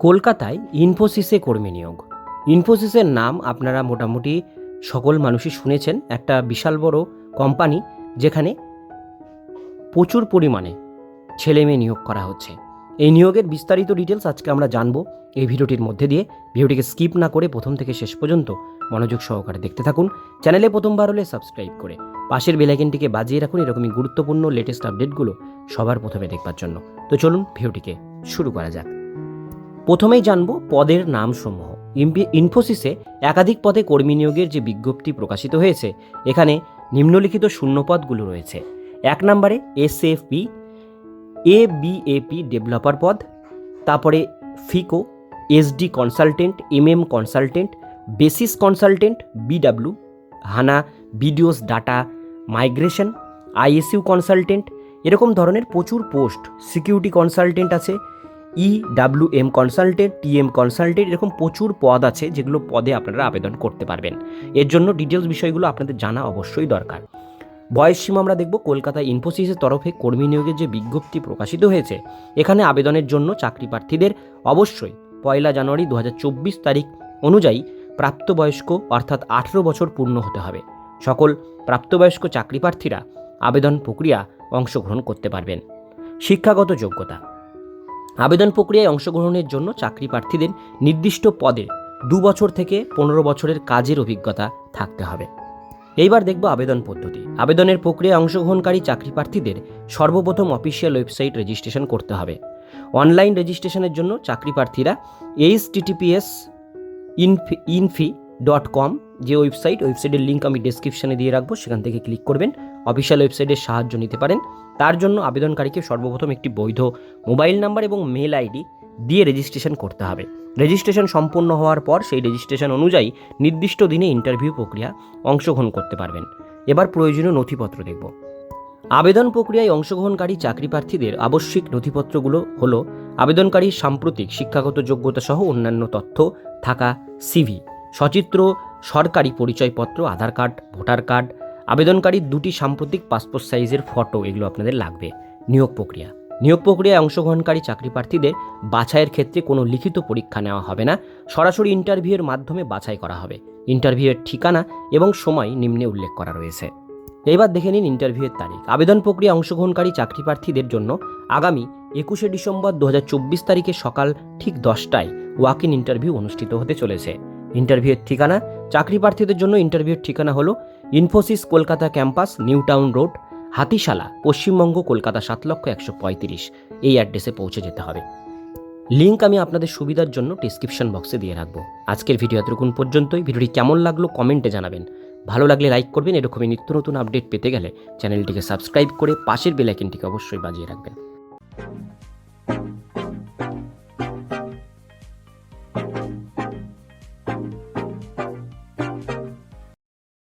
কলকাতায় ইনফোসিসে কর্মী নিয়োগ। ইনফোসিসের নাম আপনারা মোটামুটি সকল মানুষই শুনেছেন, একটা বিশাল বড় কোম্পানি যেখানে প্রচুর পরিমাণে ছেলে মেয়ে নিয়োগ করা হচ্ছে। এই নিয়োগের বিস্তারিত ডিটেলস আজকে আমরা জানব এই ভিডিওটির মধ্যে দিয়ে। ভিডিওটিকে স্কিপ না করে প্রথম থেকে শেষ পর্যন্ত মনোযোগ সহকারে দেখতে থাকুন। চ্যানেলে প্রথমবার হলে সাবস্ক্রাইব করে পাশের বেলাইকেনটিকে বাজিয়ে রাখুন এরকমই গুরুত্বপূর্ণ লেটেস্ট আপডেটগুলো সবার প্রথমে দেখবার জন্য। তো চলুন ভিডিওটিকে শুরু করা যাক। প্রথমেই জানব পদের নামসমূহ। ইনফোসিসে একাধিক পদে কর্মী নিয়োগের যে বিজ্ঞপ্তি প্রকাশিত হয়েছে, এখানে নিম্নলিখিত শূন্যপদগুলো রয়েছে। এক নম্বরে S F P, A BAP developer পদ, তারপরে FICO SD consultant, M M consultant, basis consultant BW HANA BODS data migration ISU consultant, এরকম ধরনের প্রচুর পোস্ট। সিকিউরিটি কনসালটেন্ট আছে E W M consultant T M consultant এরকম প্রচুর পদ আছে যেগুলো পদে আপনারা আবেদন করতে পারবেন। এর জন্য ডিটেলস বিষয়গুলো আপনাদের জানা অবশ্যই দরকার। বয়স সীমা আমরা দেখব কলকাতা ইনফোসিসের তরফে কর্মী নিয়োগের যে বিজ্ঞপ্তি প্রকাশিত হয়েছে, এখানে আবেদনের জন্য চাকরি প্রার্থীদের অবশ্যই পয়লা জানুয়ারি দু হাজার চব্বিশ তারিখ অনুযায়ী প্রাপ্তবয়স্ক অর্থাৎ আঠেরো বছর পূর্ণ হতে হবে। সকল প্রাপ্তবয়স্ক চাকরি প্রার্থীরা আবেদন প্রক্রিয়া অংশগ্রহণ করতে পারবেন। শিক্ষাগত যোগ্যতা। আবেদন প্রক্রিয়ায় অংশগ্রহণের জন্য চাকরি প্রার্থীদের নির্দিষ্ট পদে দু বছর থেকে পনেরো বছরের কাজের অভিজ্ঞতা থাকতে হবে। এইবার দেখব আবেদন পদ্ধতি। আবেদনের প্রক্রিয়ায় অংশগ্রহণকারী চাকরি প্রার্থীদের সর্বপ্রথম অফিসিয়াল ওয়েবসাইট রেজিস্ট্রেশন করতে হবে। অনলাইন রেজিস্ট্রেশনের জন্য চাকরি প্রার্থীরা এইচ টিটিপিএস ইনফি ইনফি ডট কম যে ওয়েবসাইট, ওয়েবসাইটের লিঙ্ক আমি ডেসক্রিপশনে দিয়ে রাখব, সেখান থেকে ক্লিক করবেন। অফিসিয়াল ওয়েবসাইটের সাহায্য নিতে পারেন। তার জন্য আবেদনকারীকে সর্বপ্রথম একটি বৈধ মোবাইল নাম্বার এবং মেল আইডি দিয়ে রেজিস্ট্রেশন করতে হবে। রেজিস্ট্রেশন সম্পূর্ণ হওয়ার পর সেই রেজিস্ট্রেশন অনুযায়ী নির্দিষ্ট দিনে ইন্টারভিউ প্রক্রিয়া অংশগ্রহণ করতে পারবেন। এবার প্রয়োজনীয় নথিপত্র দেখব। আবেদন প্রক্রিয়ায় অংশগ্রহণকারী চাকরি প্রার্থীদের আবশ্যিক নথিপত্রগুলো হলো আবেদনকারীর সাম্প্রতিক শিক্ষাগত যোগ্যতা সহ অন্যান্য তথ্য থাকা সিভি, সচিত্র, সরকারি পরিচয়পত্র, আধার কার্ড, ভোটার কার্ড আবেদনকারীর দুটি সাম্প্রতিক পাসপোর্ট সাইজের ফটো এগুলো আপনাদের লাগবে। নিয়োগ প্রক্রিয়া। নিয়োগ প্রক্রিয়ায় অংশগ্রহণকারী চাকরি প্রার্থীদের বাছাইয়ের ক্ষেত্রে কোনো লিখিত পরীক্ষা নেওয়া হবে না। সরাসরি ইন্টারভিউয়ের মাধ্যমে বাছাই করা হবে। ইন্টারভিউয়ের ঠিকানা এবং সময় নিম্নে উল্লেখ করা রয়েছে। এবার দেখে নিন ইন্টারভিউয়ের তারিখ। আবেদন প্রক্রিয়া অংশগ্রহণকারী চাকরি প্রার্থীদের জন্য আগামী একুশে ডিসেম্বর দু হাজার চব্বিশ তারিখে সকাল ঠিক দশটায় ওয়াক ইন ইন্টারভিউ অনুষ্ঠিত হতে চলেছে। ইন্টারভিউয়ের ঠিকানা। চাকরি প্রার্থীদের জন্য ইন্টারভিউয়ের ঠিকানা হলো Infosys Kolkata campus, new town road, Hatishala, Paschimbanga, Kolkata সাত লক্ষ একশো পঁয়ত্রিশ। এই অ্যাড্রেসে পৌঁছে যেতে হবে। লিঙ্ক আমি আপনাদের সুবিধার জন্য ডিসক্রিপশন বক্সে দিয়ে রাখব। আজকের ভিডিও এতটুকুন পর্যন্তই। ভিডিওটি কেমন লাগল কমেন্টে জানাবেন। ভালো লাগলে লাইক করবেন। এরকমই নিত্য নতুন আপডেট পেতে গেলে চ্যানেলটিকে সাবস্ক্রাইব করে পাশের বেলাইকেনটিকে অবশ্যই বাজিয়ে রাখবেন।